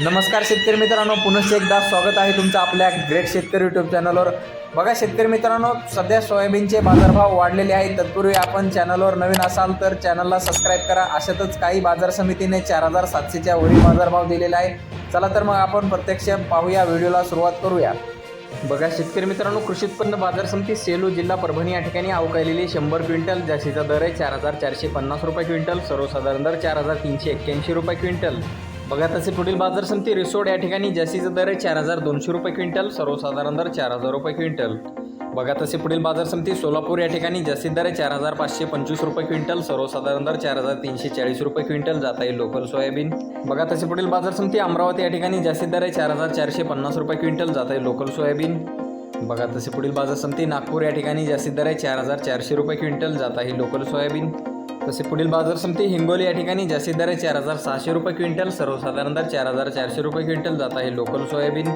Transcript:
नमस्कार शेतकरी मित्रांनो पुनश्च एकदा स्वागत आहे तुमचं आपल्या ग्रेट शेतकरी यूट्यूब चॅनलवर बघा शेतकरी मित्रांनो सध्या सोयाबीनचे बाजारभाव वाढलेले आहेत. तत्पूर्वी आपण चॅनलवर नवीन असाल तर चॅनलला सबस्क्राईब करा. अशातच काही बाजार समितीने चार हजार सातशेच्या वरील बाजारभाव दिलेला आहे. चला तर मग आपण प्रत्यक्ष पाहूया व्हिडिओला सुरुवात करूया. बघा शेतकरी मित्रांनो कृषी उत्पन्न बाजार समिती सेलू जिल्हा परभणी या ठिकाणी अवकालेली शंभर क्विंटल जास्तीचा दर आहे चार हजार चारशे पन्नास रुपये क्विंटल सर्वसाधारण दर चार हजार तीनशे एक्क्याऐंशी रुपये क्विंटल. बघा तसे पुढील बाजार समिती रिसोड या ठिकाणी जास्तीचा दर आहे चार हजार दोनशे रुपये क्विंटल सर्वसाधारण दर चार हजार रुपये क्विंटल. बघा तसे पुढील बाजार समिती सोलापूर या ठिकाणी जास्तीत दर आहे चार हजार पाचशे पंचवीस रुपये क्विंटल सर्वसाधारण दर चार हजार तीनशे चाळीस रुपये क्विंटल जात आहे लोकल सोयाबीन. बघा तसे पुढील बाजार समिती अमरावती या ठिकाणी जास्तीत दर आहे चार हजार चारशे पन्नास रुपये क्विंटल जात आहे लोकल सोयाबीन. बघा तसे पुढील बाजार समिती नागपूर या ठिकाणी जास्तीत दर आहे चार हजार चारशे रुपये क्विंटल जात आहे लोकल सोयाबीन. तसे पुढील बाजार समिती हिंगोली या ठिकाणी जास्तीत दर चार हजार सहाशे रुपये क्विंटल सर्वसाधारण दर चार हजार चारशे रुपये क्विंटल जात आहे. Local soybean